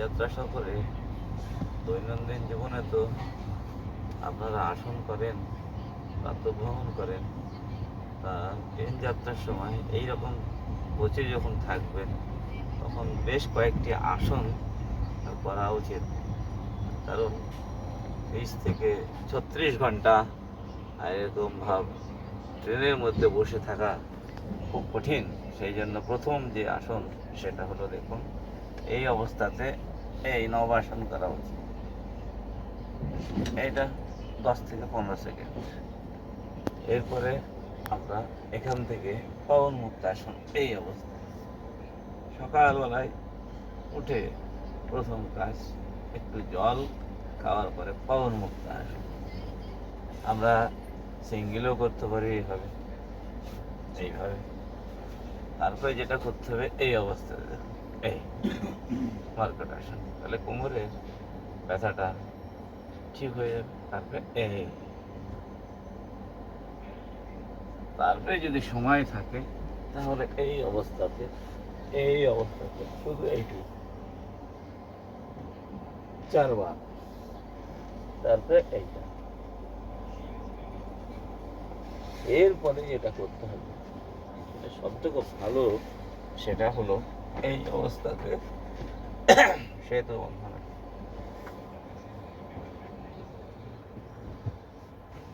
যাত্রা সফরে দৈনন্দিন জীবনে তো আপনারা আসন করেন প্রাতভ্রমণ করেন, তা ট্রেন যাত্রার সময় এই রকম কোচে যখন থাকবেন, তখন বেশ কয়েকটি আসন করা উচিত। কারণ বিশ থেকে ছত্রিশ ঘণ্টা এরকম ভাব ট্রেনের মধ্যে বসে থাকা খুব কঠিন। সেই জন্য প্রথম যে আসন সেটা হলো দেখুন এই অবস্থাতে এই নবাসন করা উচিত এইটা দশ থেকে পনেরো সেকেন্ড। এরপরে আমরা এখান থেকে পবন মুক্ত আসন, এই অবস্থা। সকালবেলায় উঠে প্রথম কাজ, একটু জল খাওয়ার পরে পবন মুক্ত আসন। আমরা সিঙ্গেলও করতে পারি এইভাবে এইভাবে। তারপরে যেটা করতে হবে এই অবস্থাতে এই। মার্কেট আসন তাহলে কোমরের ব্যথাটা ঠিক হয়ে যাবে। তারপরে তারপরে যদি সময় থাকে, তাহলে এই অবস্থাতে এই অবস্থাতে শুধু এইটুকু। চারবার। তারপরে এইটা। এরপরে যেটা করতে হবে এটা সবথেকে ভালো, সেটা হলো এই অবস্থাতে সেতু বন্ধন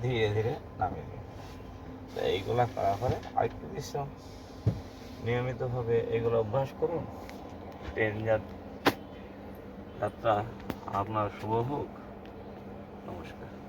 ধীরে ধীরে নামিয়ে দিন তো এইগুলা করা পরে আরেকটু বিশ্রাম। নিয়মিতভাবে এগুলো অভ্যাস করুন। ট্রেন যাত- যাত্রা আপনার শুভ হোক। নমস্কার।